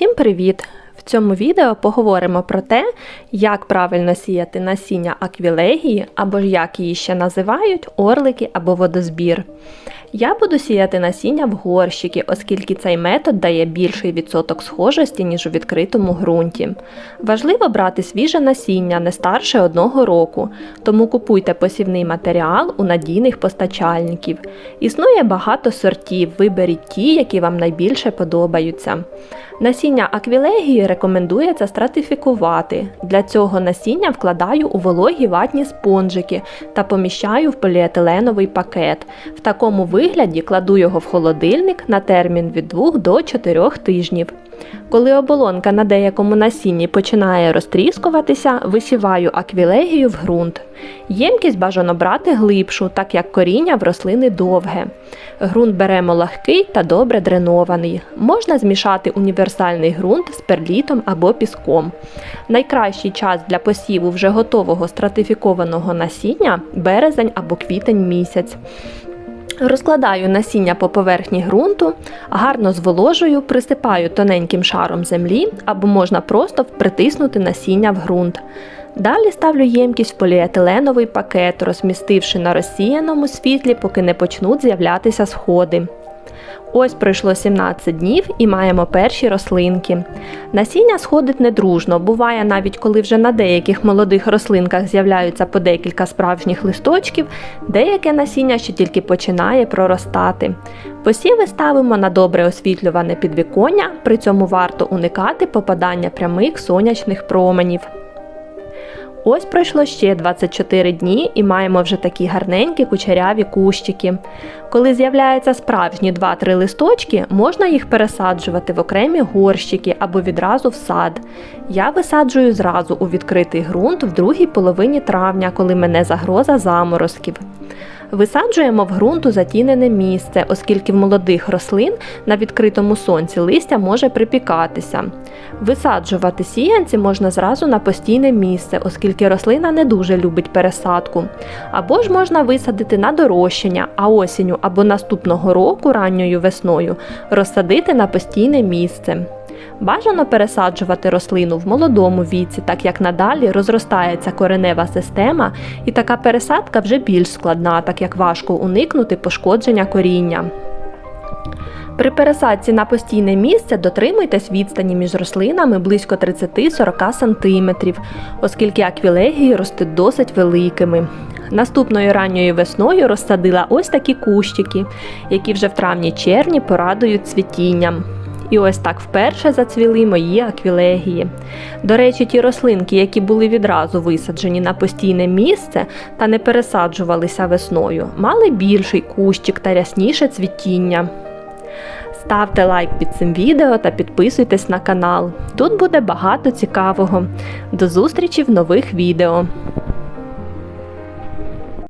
Всім привіт! Цьому відео поговоримо про те, як правильно сіяти насіння аквілегії, або ж як її ще називають орлики або водозбір. Я буду сіяти насіння в горщики, оскільки цей метод дає більший відсоток схожості, ніж у відкритому ґрунті. Важливо брати свіже насіння не старше одного року, тому купуйте посівний матеріал у надійних постачальників. Існує багато сортів, виберіть ті, які вам найбільше подобаються. Насіння аквілегії рекомендується стратифікувати. Для цього насіння вкладаю у вологі ватні спонжики та поміщаю в поліетиленовий пакет. В такому вигляді кладу його в холодильник на термін від 2 до 4 тижнів. Коли оболонка на деякому насінні починає розтріскуватися, висіваю аквілегію в ґрунт. Ємкість бажано брати глибшу, так як коріння в рослини довге. Ґрунт беремо легкий та добре дренований. Можна змішати універсальний ґрунт з перлітом або піском. Найкращий час для посіву вже готового стратифікованого насіння березень або квітень місяць. Розкладаю насіння по поверхні ґрунту, гарно зволожую, присипаю тоненьким шаром землі або можна просто притиснути насіння в ґрунт. Далі ставлю ємкість в поліетиленовий пакет, розмістивши на розсіяному світлі, поки не почнуть з'являтися сходи. Ось пройшло 17 днів і маємо перші рослинки. Насіння сходить недружно, буває навіть коли вже на деяких молодих рослинках з'являються по декілька справжніх листочків, деяке насіння ще тільки починає проростати. Посіви ставимо на добре освітлюване підвіконня, при цьому варто уникати попадання прямих сонячних променів. Ось пройшло ще 24 дні і маємо вже такі гарненькі кучеряві кущики. Коли з'являються справжні 2-3 листочки, можна їх пересаджувати в окремі горщики або відразу в сад. Я висаджую зразу у відкритий ґрунт в другій половині травня, коли мене загроза заморозків. Висаджуємо в ґрунту затінене місце, оскільки в молодих рослин на відкритому сонці листя може припікатися. Висаджувати сіянці можна зразу на постійне місце, оскільки рослина не дуже любить пересадку. Або ж можна висадити на дорощення, а осінню або наступного року ранньою весною розсадити на постійне місце. Бажано пересаджувати рослину в молодому віці, так як надалі розростається коренева система, і така пересадка вже більш складна, так як важко уникнути пошкодження коріння. При пересадці на постійне місце дотримуйтесь відстані між рослинами близько 30-40 см, оскільки аквілегії ростуть досить великими. Наступною ранньою весною розсадила ось такі кущики, які вже в травні-червні порадують цвітінням. І ось так вперше зацвіли мої аквілегії. До речі, ті рослинки, які були відразу висаджені на постійне місце та не пересаджувалися весною, мали більший кущик та рясніше цвітіння. Ставте лайк під цим відео та підписуйтесь на канал. Тут буде багато цікавого. До зустрічі в нових відео!